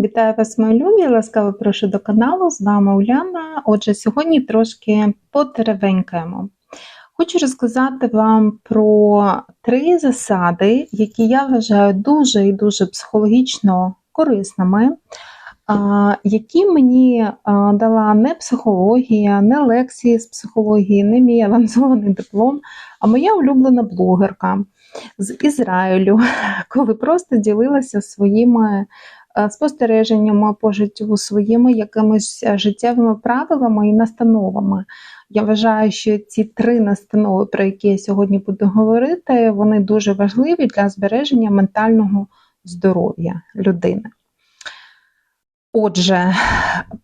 Вітаю вас, мої любі! Ласкаво прошу до каналу. З вами Уляна. Отже, сьогодні трошки потеревенькаємо. Хочу розказати вам про три засади, які я вважаю дуже і дуже психологічно корисними, які мені дала не психологія, не лекції з психології, не мій авансований диплом, а моя улюблена блогерка з Ізраїлю, коли просто ділилася своїми спостереженнями по життю, своїми якимись е, життєвими правилами і настановами. Я вважаю, що ці три настанови, про які я сьогодні буду говорити, вони дуже важливі для збереження ментального здоров'я людини. Отже,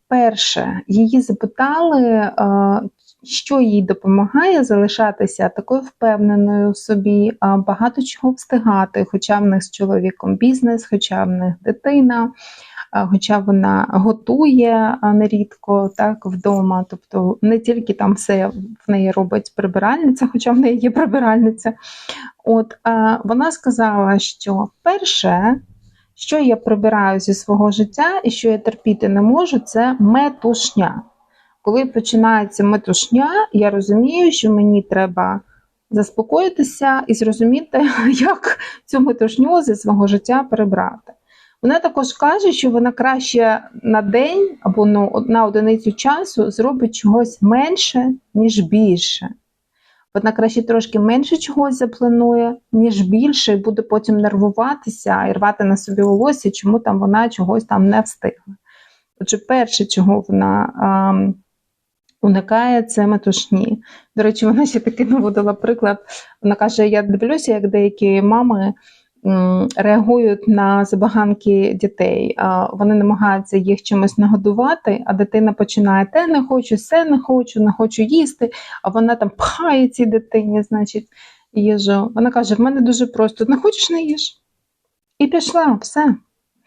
перше, її запитали, е, що їй допомагає залишатися такою впевненою в собі, багато чого встигати, хоча в них з чоловіком бізнес, хоча в них дитина, хоча вона готує нерідко так вдома. Тобто не тільки там все в неї робить прибиральниця, хоча в неї є прибиральниця. От вона сказала, що перше. Що я прибираю зі свого життя і що я терпіти не можу, це метушня. Коли починається метушня, я розумію, що мені треба заспокоїтися і зрозуміти, як цю метушню зі свого життя перебрати. Вона також каже, що вона краще на день або на одиницю часу зробить чогось менше, ніж більше. Вона краще трошки менше чогось запланує, ніж більше, і буде потім нервуватися і рвати на собі волосся, чому там вона чогось там не встигла. Отже, перше, чого вона уникає це метушні. До речі, вона ще таки наводила приклад. Вона каже: я дивлюся, як деякі мами. Реагують на забаганки дітей, вони намагаються їх чимось нагодувати, а дитина починає те не хочу, все не хочу, не хочу їсти, а вона там пхає цій дитині, значить, їжу. Вона каже: в мене дуже просто: не хочеш не їж? І пішла, все.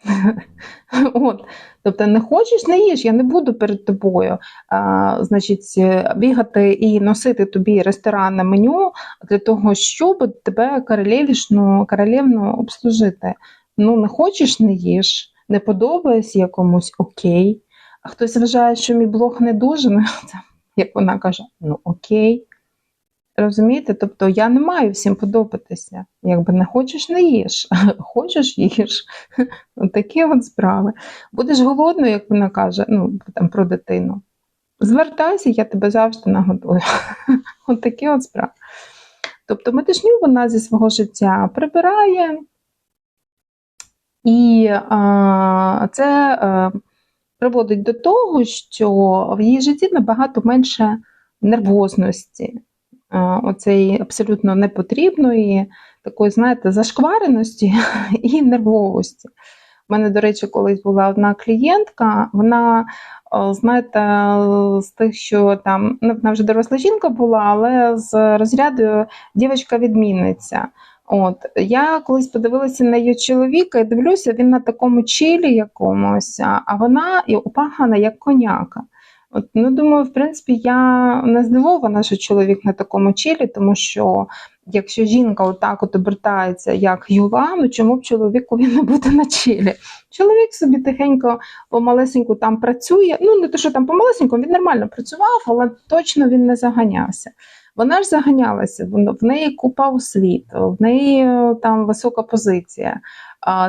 От. Тобто, не хочеш, не їж, я не буду перед тобою а, значить, бігати і носити тобі ресторанне меню для того, щоб тебе королевішну, королевну обслужити. Ну, не хочеш, не їж, не подобається якомусь окей. А хтось вважає, що мій блог не дуже, ну, як вона каже, ну окей. Розумієте? Тобто я не маю всім подобатися. Якби не хочеш, не їж, хочеш їж. Такі от справи. Будеш голодною, як вона каже, ну там про дитину. Звертайся, я тебе завжди нагодую. От такі от справи. Тобто метишню вона зі свого життя прибирає, і а, це а, приводить до того, що в її житті набагато менше нервозності оцеї абсолютно непотрібної, такої, знаєте, зашквареності і нервовості. У мене, до речі, колись була одна клієнтка, вона, знаєте, з тих, що там ну, вона вже доросла жінка була, але з розряду дівчинка-відмінниця. От Я колись подивилася на її чоловіка і дивлюся, він на такому чилі якомусь, а вона опахана як коняка. От, ну, Думаю, в принципі, я не здивована, що чоловік на такому чилі, тому що якщо жінка отак от обертається, як юла, ну чому б чоловікові не бути на чилі? Чоловік собі тихенько помалесеньку там працює. Ну, не те, що там помалесеньку, він нормально працював, але точно він не заганявся. Вона ж заганялася, в неї купа освіт, в неї там висока позиція.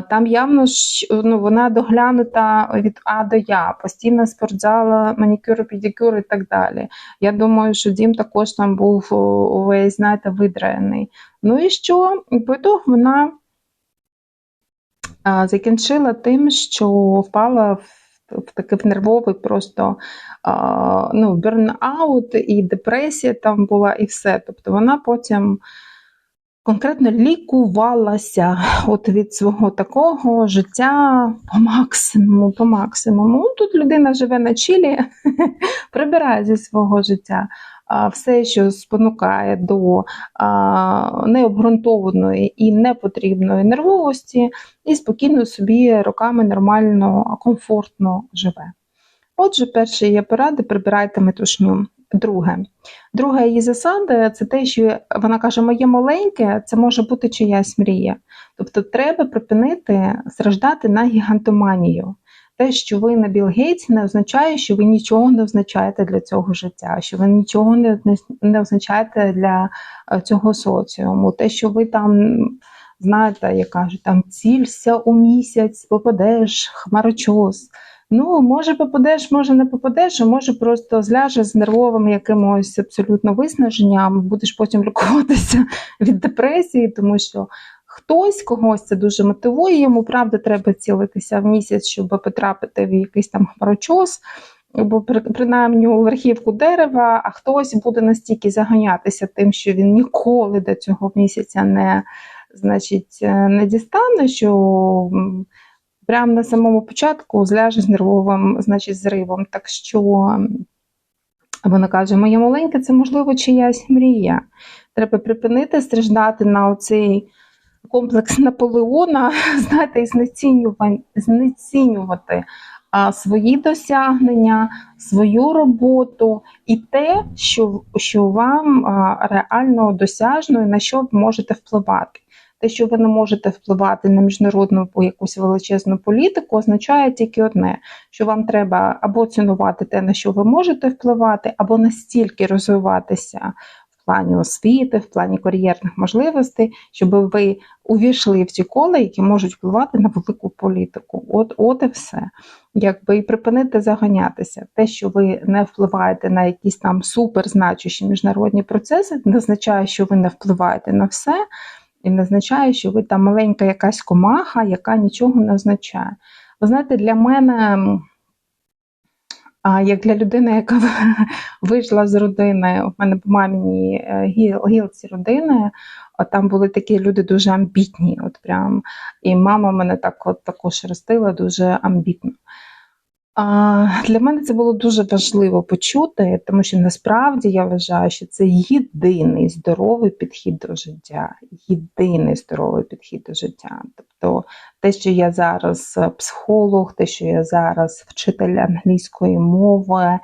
Там явно ну, вона доглянута від А до Я, постійно спортзала, манікюр, педикюр і так далі. Я думаю, що дім також там був увесь, знаєте, видраєний. Ну і що? По ітогу вона закінчила тим, що впала в. В такий нервовий просто ну, бернаут і депресія там була, і все. Тобто вона потім конкретно лікувалася от від свого такого життя по максимуму. по максимуму. Ну, Тут людина живе на чилі, прибирає зі свого життя. Все, що спонукає до необґрунтованої і непотрібної нервовості, і спокійно собі роками нормально, комфортно живе. Отже, перші є поради: прибирайте метушню. Друге, друга її засада це те, що вона каже, моє маленьке це може бути чиясь мрія. Тобто, треба припинити страждати на гігантоманію. Те, що ви не Білл Гейтс, не означає, що ви нічого не означаєте для цього життя, що ви нічого не, не, означаєте для е, цього соціуму. Те, що ви там, знаєте, як кажуть, там цілься у місяць, попадеш, хмарочос. Ну, може попадеш, може не попадеш, а може просто зляжеш з нервовим якимось абсолютно виснаженням, будеш потім лікуватися від депресії, тому що хтось когось це дуже мотивує, йому правда треба цілитися в місяць, щоб потрапити в якийсь там хмарочос, або принаймні у верхівку дерева, а хтось буде настільки заганятися тим, що він ніколи до цього місяця не, значить, е, не дістане, що прямо на самому початку зляже з нервовим значить, зривом. Так що вона каже: моє маленьке, це можливо чиясь мрія. Треба припинити страждати на оцей комплекс Наполеона, знаєте, і знецінювати, знецінювати свої досягнення, свою роботу і те, що, що вам реально досяжно і на що ви можете впливати. Те, що ви не можете впливати на міжнародну якусь величезну політику, означає тільки одне: що вам треба або цінувати те, на що ви можете впливати, або настільки розвиватися плані освіти, в плані кар'єрних можливостей, щоб ви увійшли в ті кола, які можуть впливати на велику політику. От, от і все. Якби і припинити заганятися. Те, що ви не впливаєте на якісь там суперзначущі міжнародні процеси, не означає, що ви не впливаєте на все, і не означає, що ви там маленька якась комаха, яка нічого не означає. Ви знаєте, для мене, а, як для людини, яка вийшла з родини, у мене по маміній е, гілці родини, там були такі люди дуже амбітні. От прям. І мама мене так от також ростила дуже амбітно. Для мене це було дуже важливо почути, тому що насправді я вважаю, що це єдиний здоровий підхід до життя. Єдиний здоровий підхід до життя. Тобто те, що я зараз е, психолог, те, що я зараз вчитель англійської мови,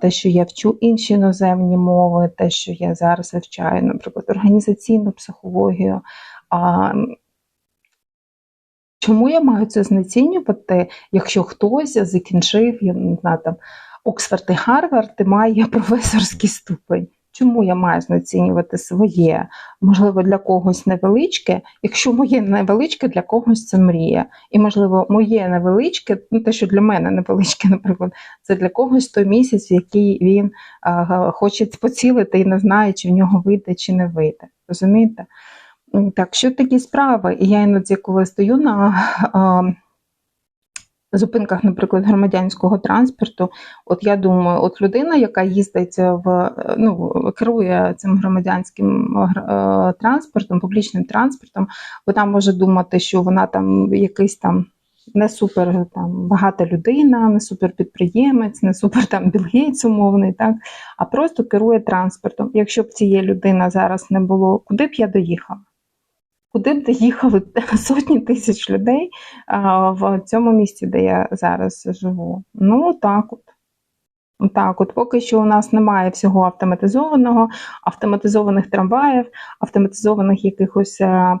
те, що я вчу інші іноземні мови, те, що я зараз вивчаю, наприклад, організаційну психологію. Чому я маю це знецінювати, якщо хтось закінчив, я не знаю, там Оксфорд і Гарвард і має професорський ступень? Чому я маю знецінювати своє, можливо, для когось невеличке, якщо моє невеличке для когось це мрія. І, можливо, моє невеличке, ну те, що для мене невеличке, наприклад, це для когось той місяць, який він а, хоче поцілити і не знає, чи в нього вийде, чи не вийде. Розумієте? Так, що такі справи? І я іноді, коли стою на а, зупинках, наприклад, громадянського транспорту, от я думаю, от людина, яка їздить в е, ну, керує цим громадянським е, е, транспортом, публічним транспортом, вона може думати, що вона там якийсь там. Не супер там багата людина, не супер підприємець, не супер там Білл Гейтс умовний, так а просто керує транспортом. Якщо б цієї людини зараз не було, куди б я доїхала? Куди б доїхали сотні тисяч людей в цьому місці, де я зараз живу? Ну так от. Так, от поки що у нас немає всього автоматизованого, автоматизованих трамваїв, автоматизованих якихось е,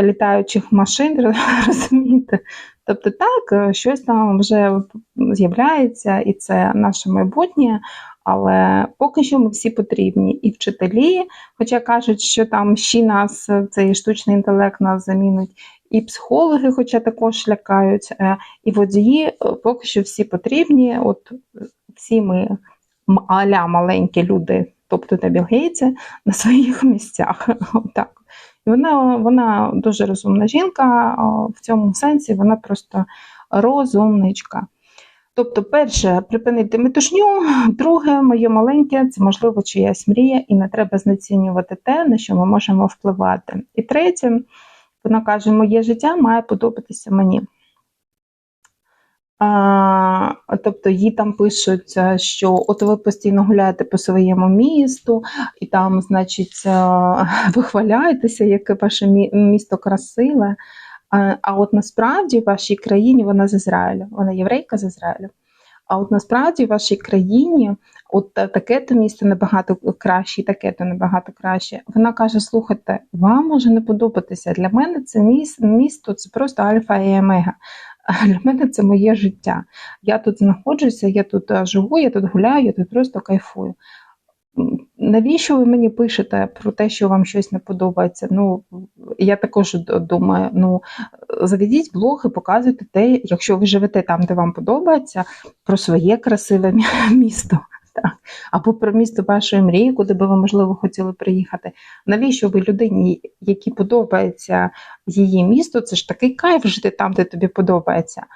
літаючих машин, розумієте? Тобто так, е, щось там вже з'являється, і це наше майбутнє, але поки що ми всі потрібні і вчителі, хоча кажуть, що там ще нас е, цей штучний інтелект нас замінить, і психологи, хоча також лякають, е, і водії е, поки що всі потрібні. От всі ми аля маленькі люди, тобто та Білл Гейтси, на своїх місцях. Отак. І вона, вона дуже розумна жінка в цьому сенсі, вона просто розумничка. Тобто, перше, припинити метушню, друге, моє маленьке, це можливо чиясь мрія, і не треба знецінювати те, на що ми можемо впливати. І третє, вона каже, моє життя має подобатися мені. А, тобто їй там пишуть, е, що от ви постійно гуляєте по своєму місту, і там, значить, е, вихваляєтеся, яке ваше місто красиве. А, от насправді в вашій країні вона з Ізраїлю, вона єврейка з Ізраїлю. А от насправді в вашій країні от таке-то місто набагато краще, і таке-то набагато краще. Вона каже: слухайте, вам може не подобатися. Для мене це міс- місто це просто альфа і омега. Для мене це моє життя. Я тут знаходжуся, я тут живу, я тут гуляю, я тут просто кайфую. Навіщо ви мені пишете про те, що вам щось не подобається? Ну, я також думаю, ну заведіть блог і показуйте те, якщо ви живете там, де вам подобається, про своє красиве місто. Так. Або про місто вашої мрії, куди би ви, можливо, хотіли приїхати. Навіщо ви людині, якій подобається її місто, це ж такий кайф жити там, де тобі подобається.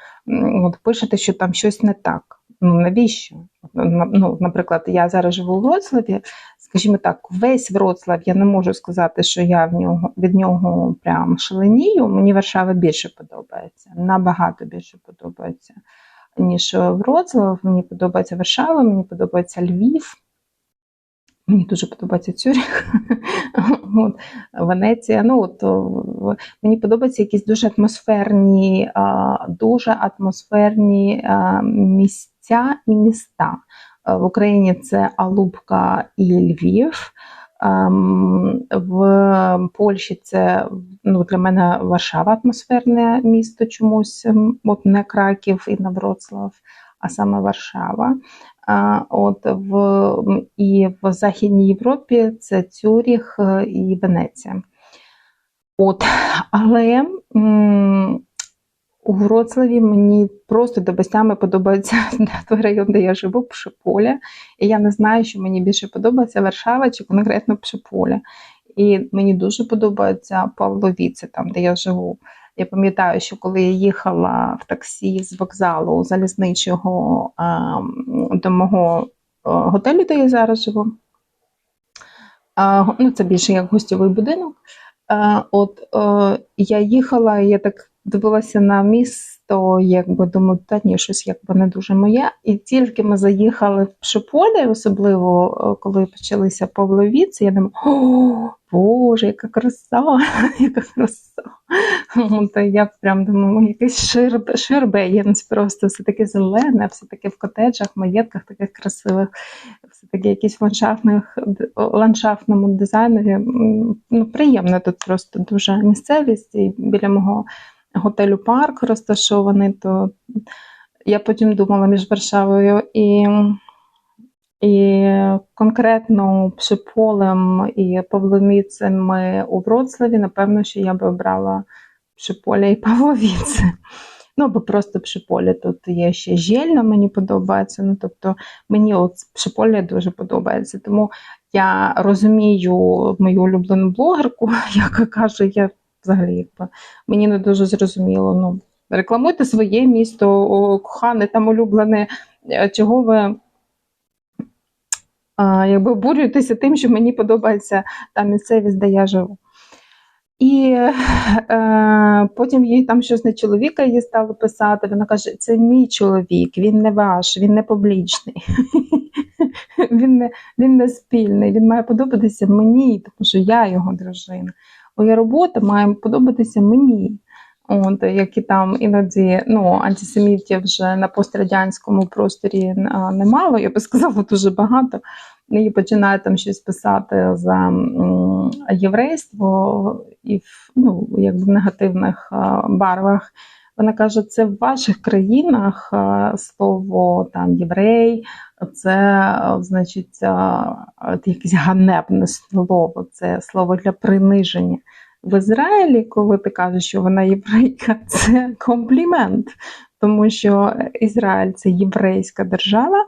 От пишете, що там щось не так. Ну навіщо? Ну, наприклад, я зараз живу у Вроцлаві, скажімо так, весь Вроцлав я не можу сказати, що я в нього від нього прям шаленію. Мені Варшава більше подобається, набагато більше подобається, ніж Вроцлав. Мені подобається Варшава, мені подобається Львів. Мені дуже подобається Цюріх, от, Венеція. Ну, от, мені подобаються якісь дуже атмосферні, дуже атмосферні а, місця і міста. Е, В Україні це Алубка і Львів. Ем, В Польщі це ну, для мене Варшава атмосферне місто чомусь, ем, от не Краків і не Вроцлав, а саме Варшава. От в і в Західній Європі це Цюріх е, і Венеція. От, але м, у Вроцлаві мені просто до безтями подобається той район, де я живу, Пшеполя. І я не знаю, що мені більше подобається Варшава чи конкретно Пшеполя. І мені дуже подобається Павловіце, там, де я живу. Я пам'ятаю, що коли я їхала в таксі з вокзалу залізничого до мого е, готелю, де я зараз живу, ну, це більше як гостьовий будинок. Е, От е, я їхала, я так дивилася на місто, якби думаю, та ні, щось якби не дуже моє. І тільки ми заїхали в Пшеполе, особливо е, коли почалися Павловіці, я думаю, о, Боже, яка краса, яка краса. І я прям думаю, якийсь ширб, ширбеєнс просто все таке зелене, все таке в котеджах, маєтках таких красивих, все таке якісь в ландшафтних, ландшафтному дизайнові. Ну, приємно тут просто дуже місцевість. І біля мого готелю парк розташований, то я потім думала між Варшавою і, і конкретно Пшеполем і Павломіцем у Вроцлаві, напевно, що я би обрала Пшеполя і Павловіце. Ну, або просто Пшеполя. Тут є ще Жельна, мені подобається. Ну, тобто мені от Пшеполя дуже подобається. Тому я розумію мою улюблену блогерку, яка каже, я взагалі якби мені не дуже зрозуміло. Ну, рекламуйте своє місто, кохане, там улюблене, Е, чого ви. Якби обурюєтеся тим, що мені подобається та місцевість, де я живу. І е, потім їй там щось на чоловіка її стало писати. Вона каже: це мій чоловік, він не ваш, він не публічний, він не спільний, він має подобатися мені, тому що я його дружина. Моя робота має подобатися мені. От, які там іноді ну, антисемітів вже на пострадянському просторі немало, я би сказала, дуже багато. І починає там щось писати за єврейство і в, ну, якби в негативних барвах. Вона каже, це в ваших країнах слово там єврей, це значить якесь ганебне слово, це слово для приниження. В Ізраїлі, коли ти кажеш, що вона єврейка, це комплімент, тому що Ізраїль це єврейська держава,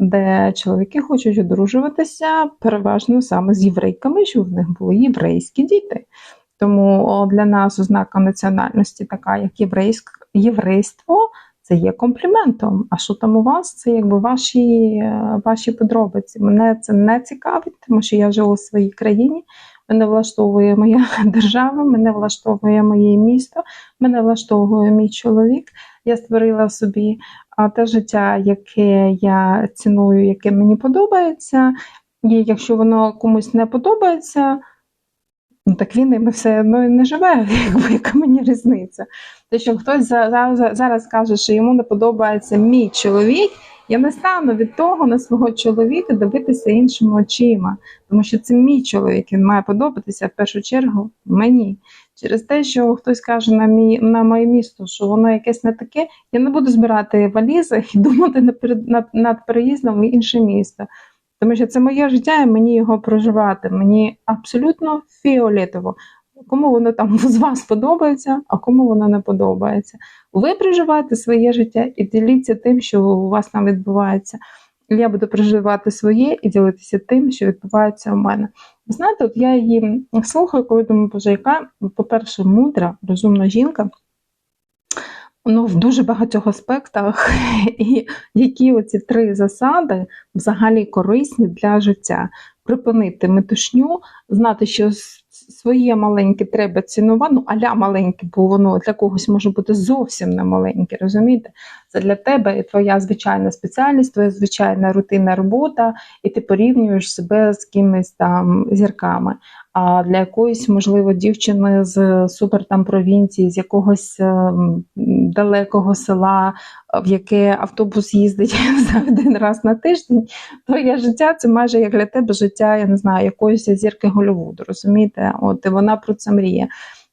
де чоловіки хочуть одружуватися переважно саме з єврейками, щоб в них були єврейські діти. Тому для нас ознака національності така, як єврейськ, єврейство, це є компліментом. А що там у вас? Це якби ваші, е, ваші подробиці. Мене це не цікавить, тому що я живу у своїй країні. Мене влаштовує моя держава, мене влаштовує моє місто, мене влаштовує мій чоловік. Я створила собі те життя, яке я ціную, яке мені подобається. І якщо воно комусь не подобається, ну так він ними все одно і не живе, якби яка мені різниця. Те, що хтось за- за- зараз каже, що йому не подобається мій чоловік, Я не стану від того на свого чоловіка дивитися іншими очима, тому що це мій чоловік, він має подобатися в першу чергу мені. Через те, що хтось каже на мій на моє місто, що воно якесь не таке, я не буду збирати валізи і думати над переїздом в інше місто. Тому що це моє життя, і мені його проживати. Мені абсолютно фіолетово. Кому воно там з вас подобається, а кому воно не подобається. Ви проживаєте своє життя і діліться тим, що у вас там відбувається. Я буду проживати своє і ділитися тим, що відбувається у мене. Знаєте, от я її слухаю, коли думаю, боже, яка, по-перше, мудра, розумна жінка. Ну, в дуже багатьох аспектах, і які оці три засади взагалі корисні для життя. Припинити метушню, знати, що своє маленьке треба цінувати, ну аля маленьке, бо воно для когось може бути зовсім не маленьке, розумієте? Це для тебе і твоя звичайна спеціальність, твоя звичайна рутинна робота, і ти порівнюєш себе з кимось там зірками. А для якоїсь, можливо, дівчини з супер там провінції, з якогось е, далекого села, в яке автобус їздить за один раз на тиждень, твоє життя це майже як для тебе життя, я не знаю, якоїсь зірки Голлівуду, розумієте? От і вона про це мріє.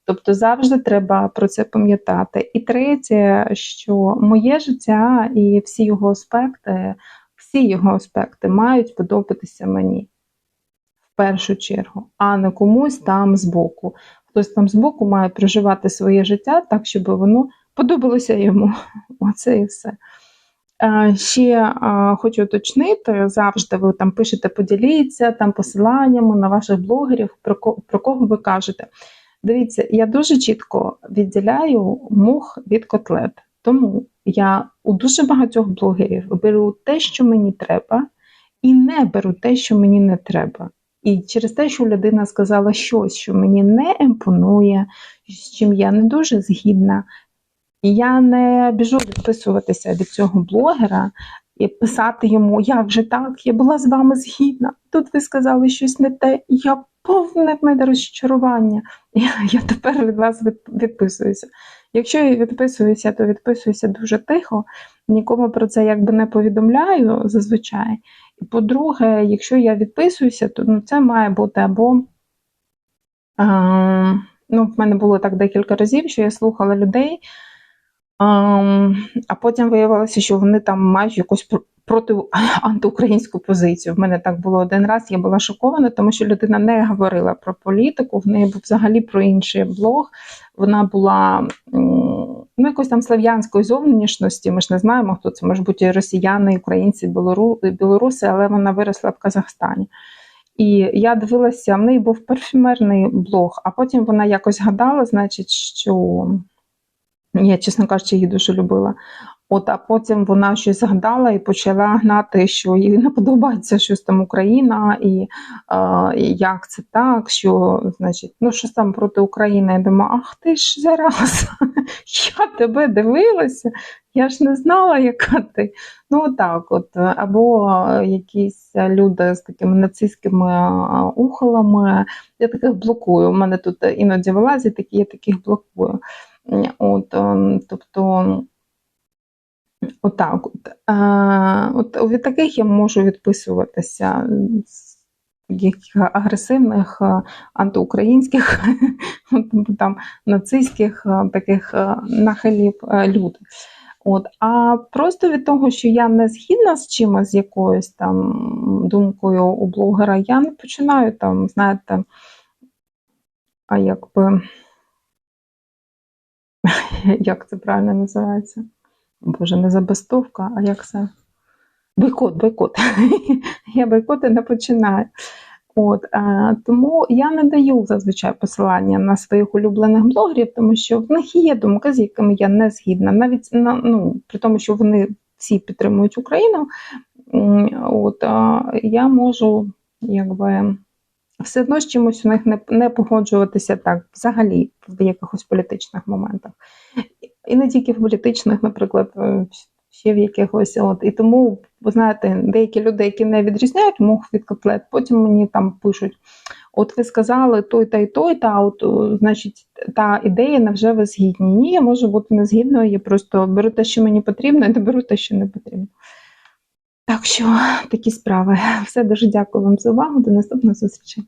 Тобто завжди треба про це пам'ятати. І третє, що моє життя і всі його аспекти, всі його аспекти мають подобатися мені в першу чергу, а не комусь там збоку. Хтось там збоку має проживати своє життя так, щоб воно подобалося йому. Оце і все. Ще хочу уточнити, завжди ви там пишете, поділіться там посиланнями на ваших блогерів, про кого, про кого ви кажете. Дивіться, я дуже чітко відділяю мух від котлет. Тому я у дуже багатьох блогерів беру те, що мені треба, і не беру те, що мені не треба. І через те, що людина сказала щось, що мені не імпонує, з чим я не дуже згідна, я не біжу відписуватися від цього блогера і писати йому, як же так, я була з вами згідна. Тут ви сказали щось не те, я повне мене розчарування. Я, я тепер від вас відписуюся. Якщо я відписуюся, то відписуюся дуже тихо, нікому про це якби не повідомляю зазвичай. По-друге, якщо я відписуюся, то ну, це має бути або. А, ну, В мене було так декілька разів, що я слухала людей. А потім виявилося, що вони там мають якусь проти антиукраїнську позицію. В мене так було один раз. Я була шокована, тому що людина не говорила про політику. В неї був взагалі про інший блог. Вона була ну, якоїсь там слав'янської зовнішності. Ми ж не знаємо, хто це може бути росіяни, українці, білоруси, але вона виросла в Казахстані. І я дивилася, в неї був парфюмерний блог, а потім вона якось гадала, значить, що я, чесно кажучи, її дуже любила. От, а потім вона щось згадала і почала гнати, що їй не подобається щось там Україна, і, е, як це так, що значить, ну щось там проти України. Я думаю, ах ти ж зараз, я тебе дивилася, я ж не знала, яка ти. Ну так, от, або якісь люди з такими нацистськими ухолами, я таких блокую. У мене тут іноді вилазять такі, я таких блокую. От, ем, Тобто, отак от. А, от від таких я можу відписуватися. Агресивних антиукраїнських, там нацистських таких нахилів люди. От, А просто від того, що я не згідна з чимось, з якоюсь там думкою у блогера, я не починаю там, знаєте, а якби. як це правильно називається? Боже, не забастовка, а як це? Бойкот, бойкот. Я бойкоти не починаю. От, а, Тому я не даю зазвичай посилання на своїх улюблених блогерів, тому що в них є думки, з якими я не згідна. Навіть на, ну, при тому, що вони всі підтримують Україну, от, а, я можу якби все одно з чимось у них не не погоджуватися так взагалі в якихось політичних моментах. І не тільки в політичних, наприклад, е, ще в якихось. От. І тому, ви знаєте, деякі люди, які не відрізняють мух від котлет, потім мені там пишуть: от ви сказали той та й той, та от, значить, та ідея невже ви згідні? Ні, я можу бути не згідною, я просто беру те, що мені потрібно, і не беру те, що не потрібно. Так що такі справи. Все дуже дякую вам за увагу. До наступної зустрічі.